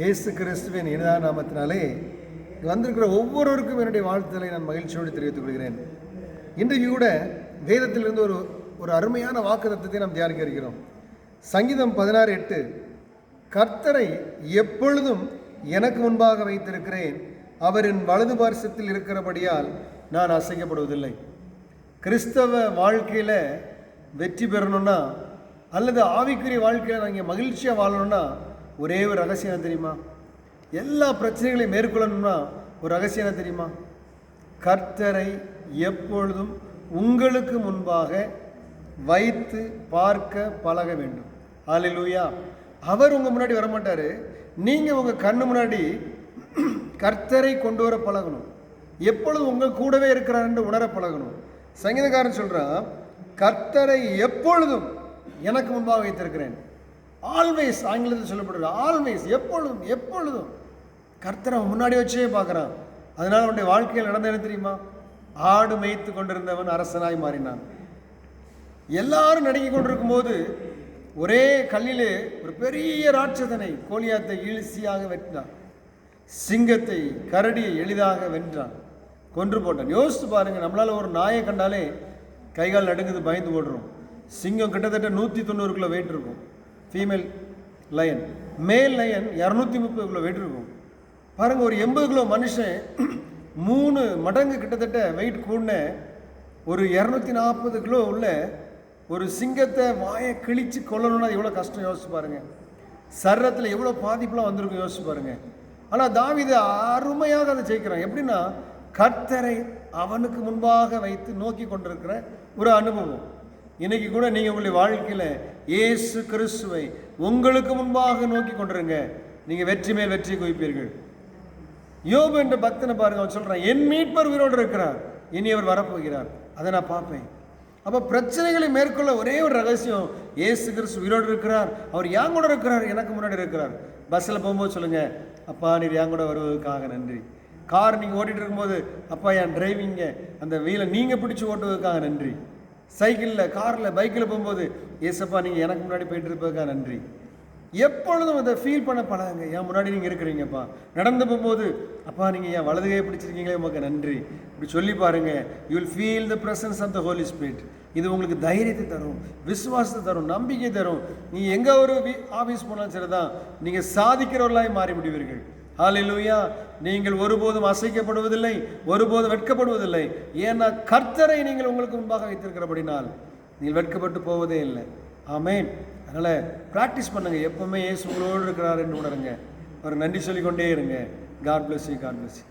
இயேசு கிறிஸ்துவின் இனிதா நாமத்தினாலே வந்திருக்கிற ஒவ்வொருவருக்கும் என்னுடைய வாழ்த்துதலை நான் மகிழ்ச்சியோடு தெரிவித்துக் கொள்கிறேன். இன்றைக்கு கூட வேதத்திலிருந்து ஒரு ஒரு அருமையான வாக்குத்தத்தத்தை நாம் தியானிக்க இருக்கிறோம். சங்கீதம் பதினாறு எட்டு கர்த்தரை எப்பொழுதும் எனக்கு முன்பாக வைத்திருக்கிறேன். அவரின் வலது பார்சத்தில் இருக்கிறபடியால் நான் அசைக்கப்படுவதில்லை. கிறிஸ்தவ வாழ்க்கையில் வெற்றி பெறணும்னா அல்லது ஆவிக்குரிய வாழ்க்கையில் நீங்கள் மகிழ்ச்சியாக வாழணும்னா ஒரே ஒரு ரகசியம் தெரியுமா? எல்லா பிரச்சனைகளையும் மேற்கொள்ளணும்னா ஒரு ரகசியம் தெரியுமா? கர்த்தரை எப்பொழுதும் உங்களுக்கு முன்பாக வைத்து பார்க்க பழக வேண்டும். ஆலிலூயா அவர் உங்கள் முன்னாடி வரமாட்டார். நீங்கள் உங்கள் கண்ணு முன்னாடி கர்த்தரை கொண்டு வர பழகணும். எப்பொழுதும் உங்கள் கூடவே இருக்கிறார் என்று உணர பழகணும். சங்கீதக்காரன் சொல்கிறான் கர்த்தரை எப்பொழுதும் எனக்கு முன்பாக வைத்திருக்கிறேன். ஆல்வேஸ் ஆங்கிலத்தில் சொல்லப்படுறது ஆல்வேஸ் எப்பொழுதும் எப்பொழுதும். கர்த்தரை முன்னாடி வச்சே பார்க்குறான். அதனால் அவனுடைய வாழ்க்கையில் நடந்த என்ன தெரியுமா? ஆடு மேய்த்து கொண்டிருந்தவன் அரசனாய் மாறினான். எல்லாரும் நடுங்கி கொண்டிருக்கும் போது ஒரே கல்லிலே ஒரு பெரிய ராட்சதனை கோலியாத்தை இழுசியாக வெட்டினான். சிங்கத்தை கரடியை எளிதாக வென்றான். கொன்று போட்டான். யோசித்து பாருங்கள் நம்மளால் ஒரு நாயை கண்டாலே கைகால் நடுங்குது பயந்து ஓடுறோம். சிங்கம் கிட்டத்தட்ட நூற்றி தொண்ணூறுக்குள்ளே வெயிட் இருக்கும். ஃபீமேல் லயன் மேல் லயன் இரநூத்தி முப்பது கிலோ வெயிட் இருக்கும். பாருங்கள் ஒரு எண்பது கிலோ மனுஷன் மூணு மடங்கு கிட்டத்தட்ட வெயிட் கூடின ஒரு இரநூத்தி நாற்பது கிலோ உள்ள ஒரு சிங்கத்தை வாயை கிழித்து கொல்லணும்னா எவ்வளோ கஷ்டம்? யோசிச்சு பாருங்கள் சரத்தில் எவ்வளோ பாதிப்புலாம் வந்திருக்கும்? யோசிச்சு பாருங்கள் ஆனால் தாவீது அருமையாக அதை ஜெயிக்கிறான். எப்படின்னா கர்த்தரை அவனுக்கு முன்பாக வைத்து நோக்கி கொண்டிருக்கிற ஒரு அனுபவம். இன்னைக்கு கூட நீங்கள் உங்களுடைய வாழ்க்கையில் இயேசு கிறிஸ்துவை உங்களுக்கு முன்பாக நோக்கி கொண்டிருங்க. நீங்கள் வெற்றி மேல் வெற்றி குவிப்பீர்கள். யோபு என்ற பக்தனை பாருங்க அவன் சொல்கிறான் என் மீட்பர் உயிரோடு இருக்கிறார். இனி அவர் வரப்போகிறார். அதை நான் பார்ப்பேன். அப்போ பிரச்சனைகளை மேற்கொள்ள ஒரே ஒரு ரகசியம் ஏசு கிறிஸ்து உயிரோடு இருக்கிறார். அவர் என் கூட இருக்கிறார்? எனக்கு முன்னாடி இருக்கிறார். பஸ்ஸில் போகும்போது சொல்லுங்கள் அப்பா நீர் என் கூட வருவதற்காக நன்றி. கார் நீங்கள் ஓட்டிகிட்டு இருக்கும்போது அப்பா என் டிரைவிங்க அந்த வீலை நீங்கள் பிடிச்சி ஓட்டுவதற்காக நன்றி. சைக்கிளில் காரில் பைக்கில் போகும்போது ஏசப்பா நீங்கள் எனக்கு முன்னாடி போயிட்டு இருப்பதுக்கா நன்றி. எப்பொழுதும் அதை ஃபீல் பண்ண பழகுங்க. என் முன்னாடி நீங்கள் இருக்கிறீங்கப்பா? நடந்து போகும்போது அப்பா நீங்கள் என் வலது கையை பிடிச்சிருக்கீங்களே உமக்கு நன்றி. இப்படி சொல்லி பாருங்க. You will feel the presence of the holy spirit இது உங்களுக்கு தைரியத்தை தரும் விசுவாசத்தை தரும் நம்பிக்கை தரும். நீ எங்கே ஒரு ஆஃபீஸ் போனாலும் சரிதான். நீங்கள் சாதிக்கிறவர்களாய் மாறி முடிவீர்கள். ஹalleluya. நீங்கள் ஒருபோதும் அசைக்கப்படுவதில்லை ஒருபோதும் வெட்கப்படுவதில்லை. ஏன்னா கர்த்தரை நீங்கள் உங்களுக்கு முன்பாக வைத்திருக்கிறபடினால் நீங்கள் வெட்கப்பட்டு போவதே இல்லை. ஆமேன். அதனால் ப்ராக்டிஸ் பண்ணுங்கள் எப்பவுமே ஏசு உங்களோடு இருக்கிறார் என்று உணருங்க. ஒரு நன்றி சொல்லிக்கொண்டே இருங்க. God bless you God bless you